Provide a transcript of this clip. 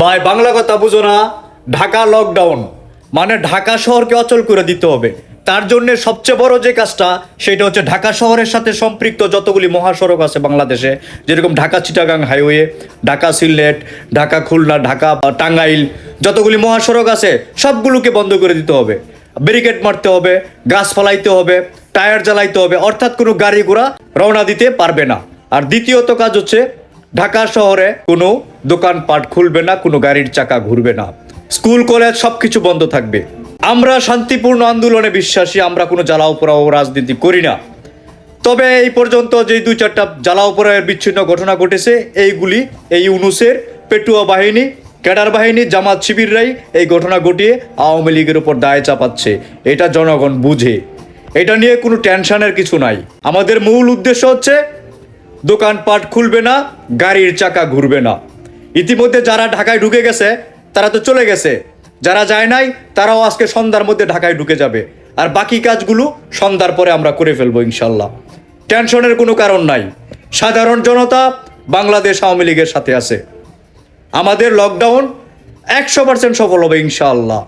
ভাই, বাংলা কথা বুঝো না। ঢাকা লকডাউন মানে ঢাকা শহরকে অচল করে দিতে হবে। তার জন্য সবচেয়ে বড় যে কাজটা, সেটা হচ্ছে ঢাকা শহরের সাথে সম্পৃক্ত যতগুলি মহাসড়ক আছে বাংলাদেশে, যেরকম ঢাকা চিটাগাং হাইওয়ে ঢাকা সিলেট, ঢাকা খুলনা, ঢাকা টাঙ্গাইল, যতগুলি মহাসড়ক আছে, সবগুলোকে বন্ধ করে দিতে হবে। ব্যারিকেড মারতে হবে, গাছ ফালাইতে হবে, টায়ার জ্বালাইতে হবে, অর্থাৎ কোনো গাড়ি ঘোড়া রওনা দিতে পারবে না। আর দ্বিতীয়ত কাজ হচ্ছে, ঢাকা শহরে কোনো দোকানপাট খুলবে না, কোনো গাড়ির চাকা ঘুরবে না। স্কুল, কলেজ সবকিছু বন্ধ থাকবে। আমরা শান্তিপূর্ণ আন্দোলনে বিশ্বাসী, আমরা কোনো জ্বালাও পোড়াও রাজনীতি করি না। তবে এই পর্যন্ত যে দুই চারটা জ্বালাও পোড়ায়ের বিচ্ছিন্ন ঘটনা ঘটেছে, এইগুলি, এই ইউনুসের পেটুয়া বাহিনী, ক্যাডার বাহিনী, জামাত শিবিররাই এই ঘটনা ঘটিয়ে আওয়ামী লীগের উপর দায় চাপাচ্ছে। এটা জনগণ বুঝে। এটা নিয়ে কোনো টেনশনের কিছু নাই। আমাদের মূল উদ্দেশ্য হচ্ছে দোকানপাট খুলবে না, গাড়ির চাকা ঘুরবে না। ইতিমধ্যে যারা ঢাকায় ঢুকে গেছে, তারা তো চলে গেছে। যারা যায় নাই, তারাও আজকে সন্ধ্যার মধ্যে ঢাকায় ঢুকে যাবে। আর বাকি কাজগুলো সন্ধ্যার পরে আমরা করে ফেলব ইনশাল্লাহ। টেনশনের কোনো কারণ নাই। সাধারণ জনতা বাংলাদেশ আওয়ামী লীগের সাথে আছে। আমাদের লকডাউন একশো পার্সেন্ট সফল হবে ইনশাআল্লাহ